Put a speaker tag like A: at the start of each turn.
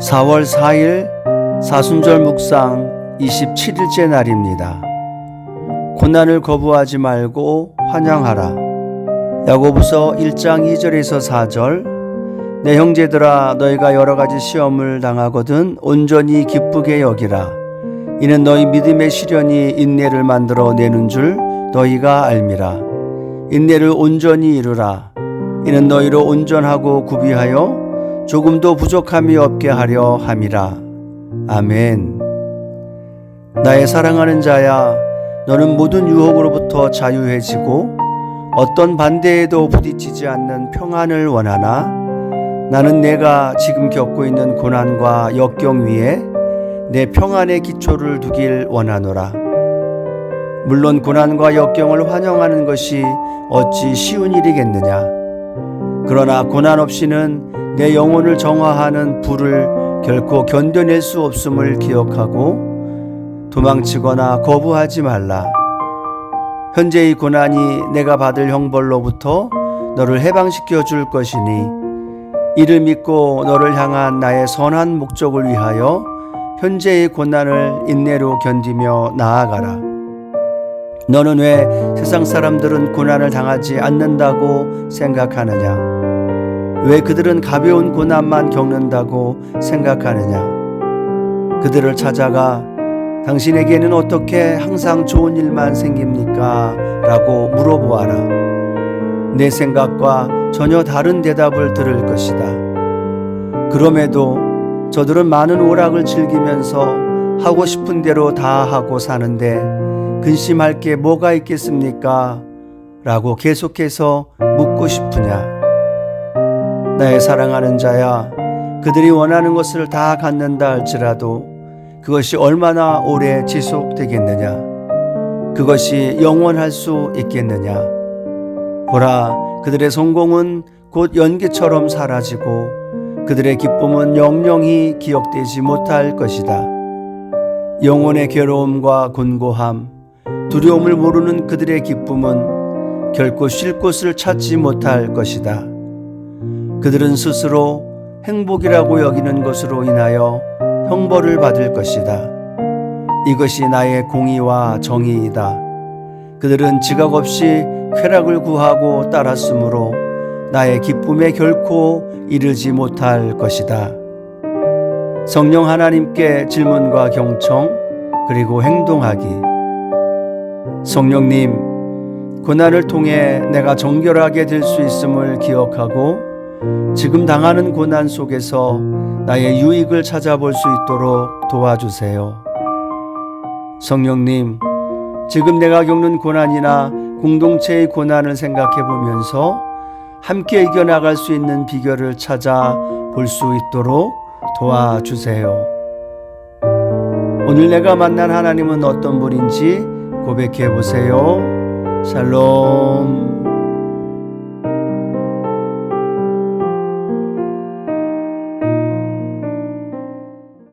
A: 4월 4일 사순절 묵상 27일째 날입니다. 고난을 거부하지 말고 환영하라. 야고보서 1장 2절에서 4절 내 형제들아 너희가 여러 가지 시험을 당하거든 온전히 기쁘게 여기라. 이는 너희 믿음의 시련이 인내를 만들어 내는 줄 너희가 알미라. 인내를 온전히 이루라. 이는 너희로 온전하고 구비하여 조금도 부족함이 없게 하려 함이라. 아멘. 나의 사랑하는 자야, 너는 모든 유혹으로부터 자유해지고 어떤 반대에도 부딪히지 않는 평안을 원하나? 나는 내가 지금 겪고 있는 고난과 역경 위에 내 평안의 기초를 두길 원하노라. 물론 고난과 역경을 환영하는 것이 어찌 쉬운 일이겠느냐? 그러나 고난 없이는 내 영혼을 정화하는 불을 결코 견뎌낼 수 없음을 기억하고 도망치거나 거부하지 말라. 현재의 고난이 내가 받을 형벌로부터 너를 해방시켜 줄 것이니 이를 믿고 너를 향한 나의 선한 목적을 위하여 현재의 고난을 인내로 견디며 나아가라. 너는 왜 세상 사람들은 고난을 당하지 않는다고 생각하느냐? 왜 그들은 가벼운 고난만 겪는다고 생각하느냐? 그들을 찾아가 당신에게는 어떻게 항상 좋은 일만 생깁니까? 라고 물어보아라. 내 생각과 전혀 다른 대답을 들을 것이다. 그럼에도 저들은 많은 오락을 즐기면서 하고 싶은 대로 다 하고 사는데 근심할 게 뭐가 있겠습니까? 라고 계속해서 묻고 싶으냐? 나의 사랑하는 자야, 그들이 원하는 것을 다 갖는다 할지라도 그것이 얼마나 오래 지속되겠느냐? 그것이 영원할 수 있겠느냐? 보라, 그들의 성공은 곧 연기처럼 사라지고 그들의 기쁨은 영영히 기억되지 못할 것이다. 영혼의 괴로움과 곤고함, 두려움을 모르는 그들의 기쁨은 결코 쉴 곳을 찾지 못할 것이다. 그들은 스스로 행복이라고 여기는 것으로 인하여 형벌을 받을 것이다. 이것이 나의 공의와 정의이다. 그들은 지각 없이 쾌락을 구하고 따랐으므로 나의 기쁨에 결코 이르지 못할 것이다. 성령 하나님께 질문과 경청 그리고 행동하기. 성령님, 고난을 통해 내가 정결하게 될 수 있음을 기억하고 지금 당하는 고난 속에서 나의 유익을 찾아볼 수 있도록 도와주세요. 성령님, 지금 내가 겪는 고난이나 공동체의 고난을 생각해 보면서 함께 이겨나갈 수 있는 비결을 찾아 볼 수 있도록 도와주세요. 오늘 내가 만난 하나님은 어떤 분인지 고백해 보세요. 샬롬.